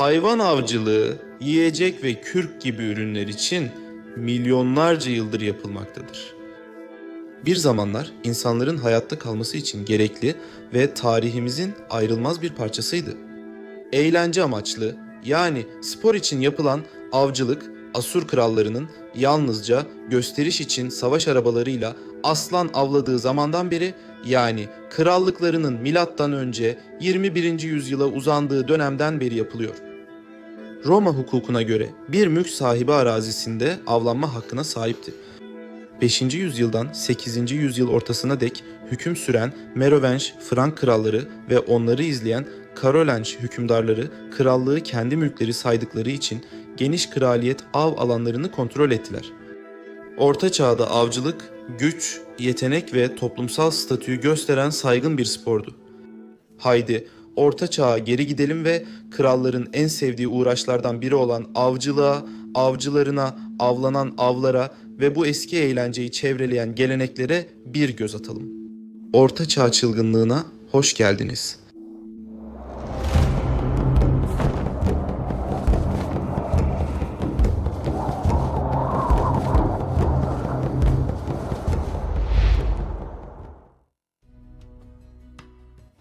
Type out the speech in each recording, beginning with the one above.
Hayvan avcılığı, yiyecek ve kürk gibi ürünler için milyonlarca yıldır yapılmaktadır. Bir zamanlar insanların hayatta kalması için gerekli ve tarihimizin ayrılmaz bir parçasıydı. Eğlence amaçlı yani spor için yapılan avcılık Asur krallarının yalnızca gösteriş için savaş arabalarıyla aslan avladığı zamandan beri yani krallıklarının milattan önce 21. yüzyıla uzandığı dönemden beri yapılıyor. Roma hukukuna göre bir mülk sahibi arazisinde avlanma hakkına sahipti. 5. yüzyıldan 8. yüzyıl ortasına dek hüküm süren Merovenj Frank kralları ve onları izleyen Karolenj hükümdarları krallığı kendi mülkleri saydıkları için geniş kraliyet av alanlarını kontrol ettiler. Orta çağda avcılık, güç, yetenek ve toplumsal statüyü gösteren saygın bir spordu. Haydi orta çağa geri gidelim ve kralların en sevdiği uğraşlardan biri olan avcılığa, avcılarına, avlanan avlara ve bu eski eğlenceyi çevreleyen geleneklere bir göz atalım. Orta çağ çılgınlığına hoş geldiniz.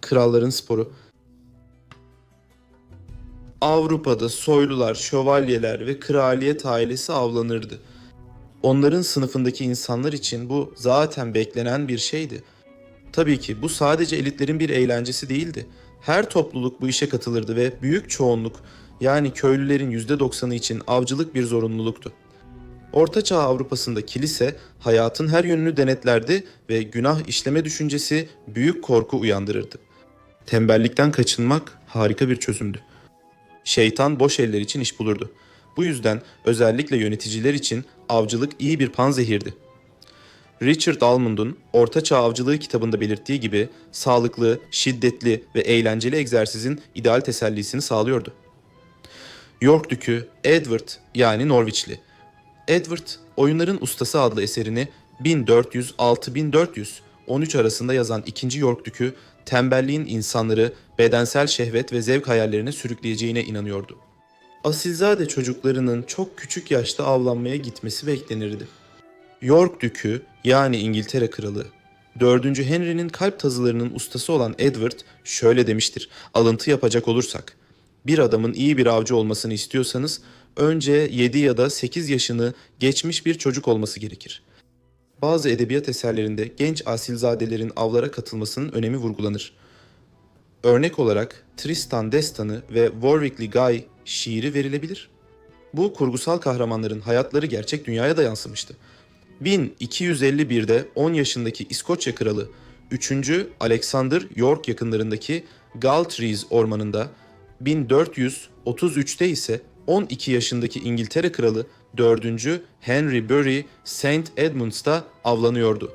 Kralların sporu Avrupa'da soylular, şövalyeler ve kraliyet ailesi avlanırdı. Onların sınıfındaki insanlar için bu zaten beklenen bir şeydi. Tabii ki bu sadece elitlerin bir eğlencesi değildi. Her topluluk bu işe katılırdı ve büyük çoğunluk yani köylülerin %90'ı için avcılık bir zorunluluktu. Ortaçağ Avrupa'sında kilise hayatın her yönünü denetlerdi ve günah işleme düşüncesi büyük korku uyandırırdı. Tembellikten kaçınmak harika bir çözümdü. Şeytan boş eller için iş bulurdu. Bu yüzden özellikle yöneticiler için avcılık iyi bir panzehirdi. Richard Almond'un Orta Çağ Avcılığı kitabında belirttiği gibi sağlıklı, şiddetli ve eğlenceli egzersizin ideal tesellisini sağlıyordu. York Dükü Edward yani Norwichli. Edward, Oyunların Ustası adlı eserini 1400-6413 arasında yazan 2. York Dükü, tembelliğin insanları bedensel şehvet ve zevk hayallerine sürükleyeceğine inanıyordu. Asilzade çocuklarının çok küçük yaşta avlanmaya gitmesi beklenirdi. York Dükü yani İngiltere Kralı 4. Henry'nin kalp tazılarının ustası olan Edward şöyle demiştir. Alıntı yapacak olursak. Bir adamın iyi bir avcı olmasını istiyorsanız önce 7 ya da 8 yaşını geçmiş bir çocuk olması gerekir. Bazı edebiyat eserlerinde genç asilzadelerin avlara katılmasının önemi vurgulanır. Örnek olarak Tristan Destanı ve Warwickli Guy şiiri verilebilir. Bu kurgusal kahramanların hayatları gerçek dünyaya da yansımıştı. 1251'de 10 yaşındaki İskoçya kralı 3. Alexander York yakınlarındaki Galtrees ormanında, 1433'te ise 12 yaşındaki İngiltere kralı 4. Henry Bury St. Edmunds'ta avlanıyordu.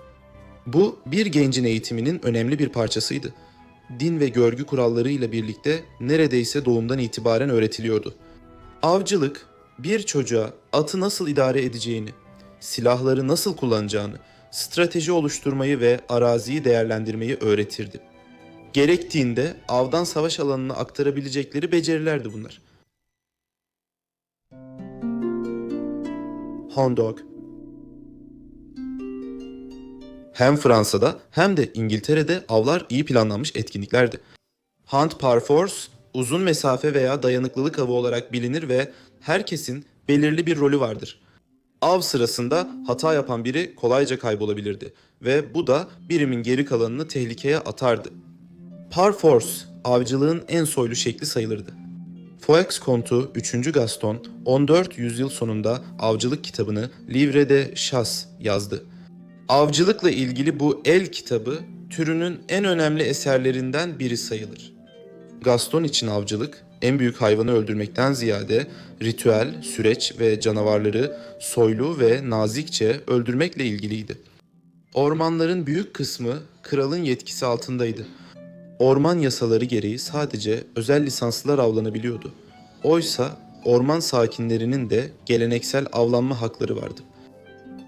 Bu bir gencin eğitiminin önemli bir parçasıydı. Din ve görgü kurallarıyla birlikte neredeyse doğumdan itibaren öğretiliyordu. Avcılık bir çocuğa atı nasıl idare edeceğini, silahları nasıl kullanacağını, strateji oluşturmayı ve araziyi değerlendirmeyi öğretirdi. Gerektiğinde avdan savaş alanına aktarabilecekleri becerilerdi bunlar. Hound Dog Hem Fransa'da hem de İngiltere'de avlar iyi planlanmış etkinliklerdi. Hunt par force uzun mesafe veya dayanıklılık avı olarak bilinir ve herkesin belirli bir rolü vardır. Av sırasında hata yapan biri kolayca kaybolabilirdi ve bu da birimin geri kalanını tehlikeye atardı. Par force avcılığın en soylu şekli sayılırdı. Foix kontu 3. Gaston 14 yüzyıl sonunda avcılık kitabını Livre de Chasse yazdı. Avcılıkla ilgili bu el kitabı türünün en önemli eserlerinden biri sayılır. Gaston için avcılık en büyük hayvanı öldürmekten ziyade ritüel, süreç ve canavarları soylu ve nazikçe öldürmekle ilgiliydi. Ormanların büyük kısmı kralın yetkisi altındaydı. Orman yasaları gereği sadece özel lisanslılar avlanabiliyordu. Oysa orman sakinlerinin de geleneksel avlanma hakları vardı.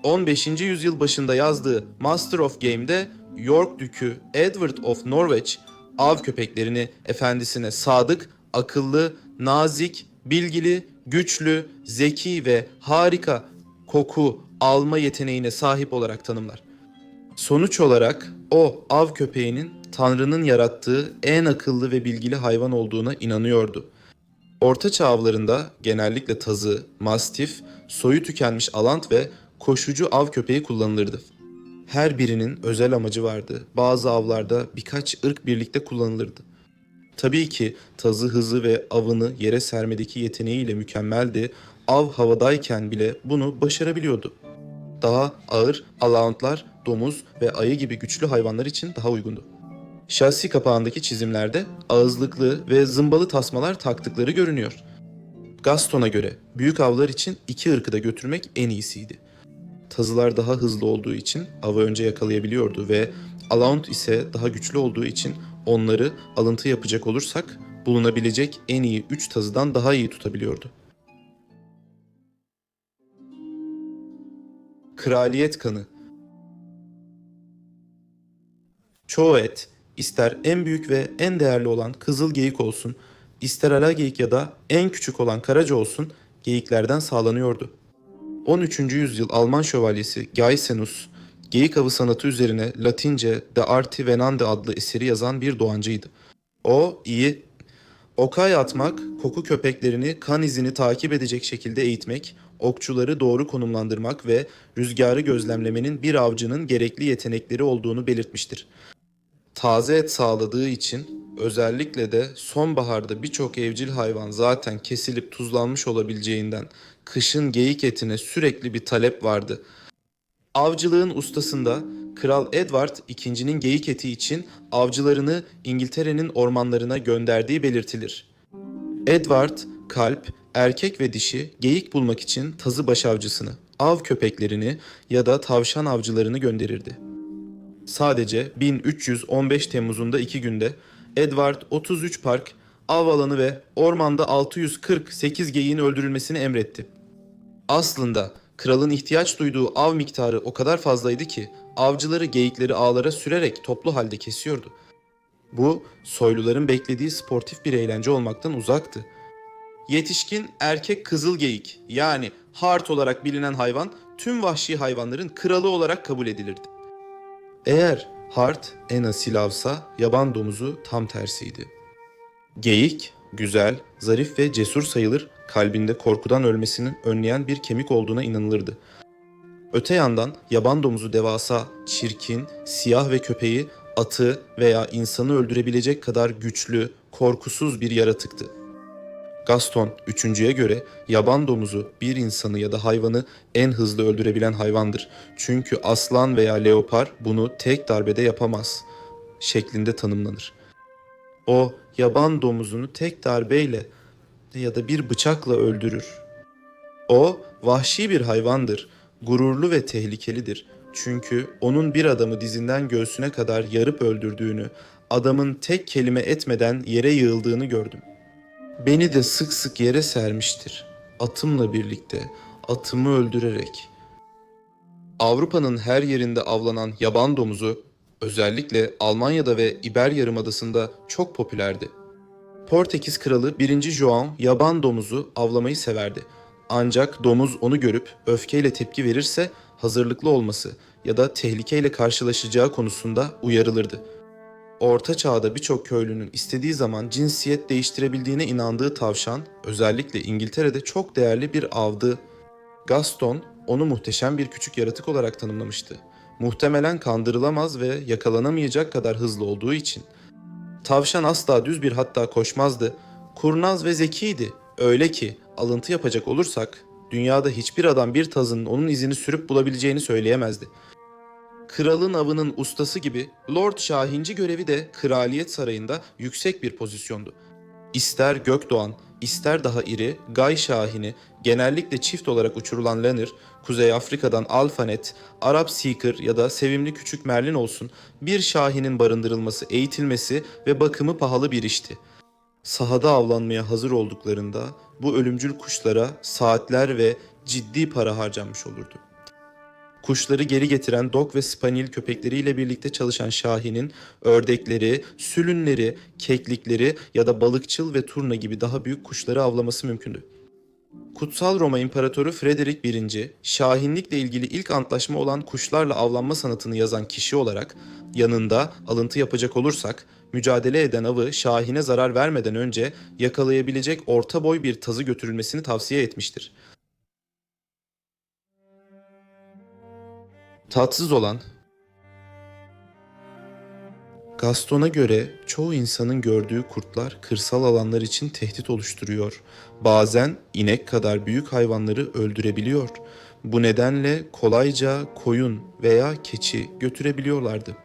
15. yüzyıl başında yazdığı Master of Game'de York Dükü Edward of Norwich av köpeklerini efendisine sadık, akıllı, nazik, bilgili, güçlü, zeki ve harika koku alma yeteneğine sahip olarak tanımlar. Sonuç olarak o av köpeğinin Tanrı'nın yarattığı en akıllı ve bilgili hayvan olduğuna inanıyordu. Orta çağ avlarında genellikle tazı, mastif, soyu tükenmiş alant ve koşucu av köpeği kullanılırdı. Her birinin özel amacı vardı. Bazı avlarda birkaç ırk birlikte kullanılırdı. Tabii ki tazı hızı ve avını yere sermedeki yeteneğiyle mükemmeldi. Av havadayken bile bunu başarabiliyordu. Daha ağır alantlar, domuz ve ayı gibi güçlü hayvanlar için daha uygundu. Şasi kapağındaki çizimlerde ağızlıklı ve zımbalı tasmalar taktıkları görünüyor. Gaston'a göre büyük avlar için iki ırkı da götürmek en iyisiydi. Tazılar daha hızlı olduğu için avı önce yakalayabiliyordu ve Alount ise daha güçlü olduğu için onları alıntı yapacak olursak bulunabilecek en iyi 3 tazıdan daha iyi tutabiliyordu. Kraliyet kanı Çoğu et, ister en büyük ve en değerli olan kızıl geyik olsun, ister ala geyik ya da en küçük olan karaca olsun, geyiklerden sağlanıyordu. 13. yüzyıl Alman şövalyesi Gaisenus, geyik avı sanatı üzerine Latince De Arti Venande adlı eseri yazan bir doğancıydı. O iyi Okay atmak, koku köpeklerini kan izini takip edecek şekilde eğitmek, okçuları doğru konumlandırmak ve rüzgarı gözlemlemenin bir avcının gerekli yetenekleri olduğunu belirtmiştir. Taze et sağladığı için özellikle de sonbaharda birçok evcil hayvan zaten kesilip tuzlanmış olabileceğinden kışın geyik etine sürekli bir talep vardı. Avcılığın ustasında Kral Edward II'nin geyik eti için avcılarını İngiltere'nin ormanlarına gönderdiği belirtilir. Edward, kalp, erkek ve dişi geyik bulmak için tazı başavcısını, av köpeklerini ya da tavşan avcılarını gönderirdi. Sadece 1315 Temmuz'unda iki günde Edward 33 park, av alanı ve ormanda 648 geyiğin öldürülmesini emretti. Aslında kralın ihtiyaç duyduğu av miktarı o kadar fazlaydı ki avcıları geyikleri ağlara sürerek toplu halde kesiyordu. Bu soyluların beklediği sportif bir eğlence olmaktan uzaktı. Yetişkin erkek kızıl geyik yani hart olarak bilinen hayvan tüm vahşi hayvanların kralı olarak kabul edilirdi. Eğer hart en asil avsa yaban domuzu tam tersiydi. Geyik, güzel, zarif ve cesur sayılır, kalbinde korkudan ölmesini önleyen bir kemik olduğuna inanılırdı. Öte yandan yaban domuzu devasa, çirkin, siyah ve köpeği, atı veya insanı öldürebilecek kadar güçlü, korkusuz bir yaratıktı. Gaston 3.'ye göre yaban domuzu bir insanı ya da hayvanı en hızlı öldürebilen hayvandır. Çünkü aslan veya leopar bunu tek darbede yapamaz şeklinde tanımlanır. O yaban domuzunu tek darbeyle ya da bir bıçakla öldürür. O vahşi bir hayvandır, gururlu ve tehlikelidir. Çünkü onun bir adamı dizinden göğsüne kadar yarıp öldürdüğünü, adamın tek kelime etmeden yere yığıldığını gördüm. Beni de sık sık yere sermiştir. Atımla birlikte, atımı öldürerek. Avrupa'nın her yerinde avlanan yaban domuzu özellikle Almanya'da ve İber Yarımadası'nda çok popülerdi. Portekiz kralı 1. João yaban domuzu avlamayı severdi. Ancak domuz onu görüp öfkeyle tepki verirse hazırlıklı olması ya da tehlikeyle karşılaşacağı konusunda uyarılırdı. Orta çağda birçok köylünün istediği zaman cinsiyet değiştirebildiğine inandığı tavşan özellikle İngiltere'de çok değerli bir avdı. Gaston onu muhteşem bir küçük yaratık olarak tanımlamıştı. Muhtemelen kandırılamaz ve yakalanamayacak kadar hızlı olduğu için. Tavşan asla düz bir hatta koşmazdı. Kurnaz ve zekiydi. Öyle ki alıntı yapacak olursak dünyada hiçbir adam bir tazının onun izini sürüp bulabileceğini söyleyemezdi. Kralın avının ustası gibi Lord Şahinci görevi de kraliyet sarayında yüksek bir pozisyondu. İster Gökdoğan, ister daha iri Gay Şahini, genellikle çift olarak uçurulan Lanner, Kuzey Afrika'dan Alfanet, Arap Seeker ya da sevimli küçük Merlin olsun bir Şahinin barındırılması, eğitilmesi ve bakımı pahalı bir işti. Sahada avlanmaya hazır olduklarında bu ölümcül kuşlara saatler ve ciddi para harcanmış olurdu. Kuşları geri getiren dog ve spaniel köpekleriyle birlikte çalışan Şahin'in ördekleri, sülünleri, keklikleri ya da balıkçıl ve turna gibi daha büyük kuşları avlaması mümkündü. Kutsal Roma İmparatoru Frederick I, şahinlikle ilgili ilk antlaşma olan kuşlarla avlanma sanatını yazan kişi olarak yanında alıntı yapacak olursak mücadele eden avı şahine zarar vermeden önce yakalayabilecek orta boy bir tazı götürülmesini tavsiye etmiştir. Tatsız olan Gaston'a göre çoğu insanın gördüğü kurtlar kırsal alanlar için tehdit oluşturuyor. Bazen inek kadar büyük hayvanları öldürebiliyor. Bu nedenle kolayca koyun veya keçi götürebiliyorlardı.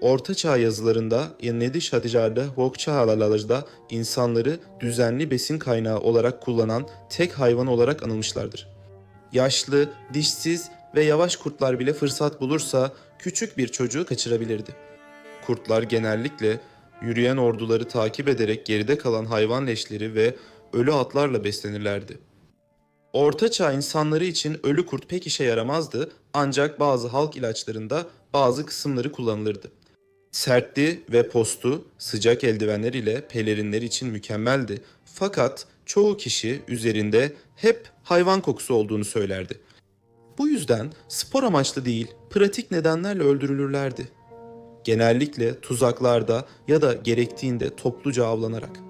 Orta Çağ yazılarında Yennedi Şaticar'da Vokçağalalaj'da insanları düzenli besin kaynağı olarak kullanan tek hayvan olarak anılmışlardır. Yaşlı, dişsiz ve yavaş kurtlar bile fırsat bulursa küçük bir çocuğu kaçırabilirdi. Kurtlar genellikle yürüyen orduları takip ederek geride kalan hayvan leşleri ve ölü atlarla beslenirlerdi. Orta Çağ insanları için ölü kurt pek işe yaramazdı ancak bazı halk ilaçlarında bazı kısımları kullanılırdı. Sertli ve postu sıcak eldivenler ile pelerinler için mükemmeldi. Fakat çoğu kişi üzerinde hep hayvan kokusu olduğunu söylerdi. Bu yüzden spor amaçlı değil, pratik nedenlerle öldürülürlerdi. Genellikle tuzaklarda ya da gerektiğinde topluca avlanarak.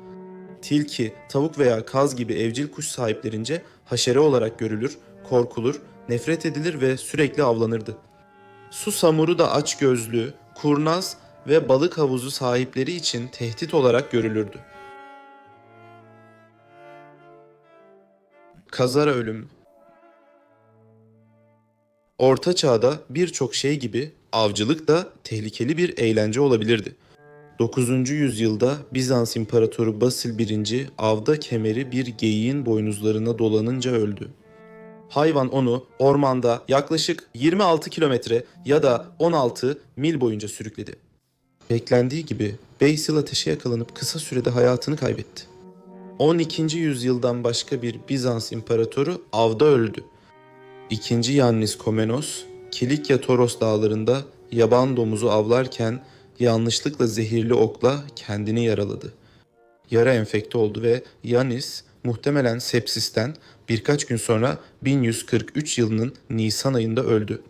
Tilki, tavuk veya kaz gibi evcil kuş sahiplerince haşere olarak görülür, korkulur, nefret edilir ve sürekli avlanırdı. Su samuru da açgözlü, kurnaz ve balık havuzu sahipleri için tehdit olarak görülürdü. Kazara ölüm Orta Çağ'da birçok şey gibi avcılık da tehlikeli bir eğlence olabilirdi. 9. yüzyılda Bizans İmparatoru Basil I avda kemeri bir geyiğin boynuzlarına dolanınca öldü. Hayvan onu ormanda yaklaşık 26 kilometre ya da 16 mil boyunca sürükledi. Beklendiği gibi Basil ateşe yakalanıp kısa sürede hayatını kaybetti. 12. yüzyıldan başka bir Bizans imparatoru avda öldü. İkinci Yannis Komenos, Kilikya Toros dağlarında yaban domuzu avlarken yanlışlıkla zehirli okla kendini yaraladı. Yara enfekte oldu ve Yannis muhtemelen sepsisten birkaç gün sonra 1143 yılının Nisan ayında öldü.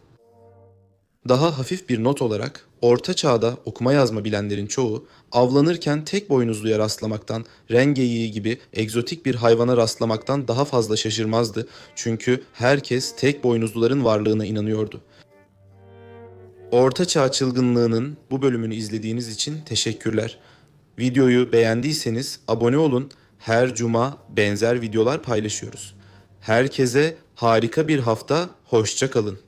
Daha hafif bir not olarak Orta Çağ'da okuma yazma bilenlerin çoğu avlanırken tek boynuzluya rastlamaktan, rengeyiği gibi egzotik bir hayvana rastlamaktan daha fazla şaşırmazdı. Çünkü herkes tek boynuzluların varlığına inanıyordu. Orta Çağ çılgınlığının bu bölümünü izlediğiniz için teşekkürler. Videoyu beğendiyseniz abone olun. Her cuma benzer videolar paylaşıyoruz. Herkese harika bir hafta, hoşça kalın.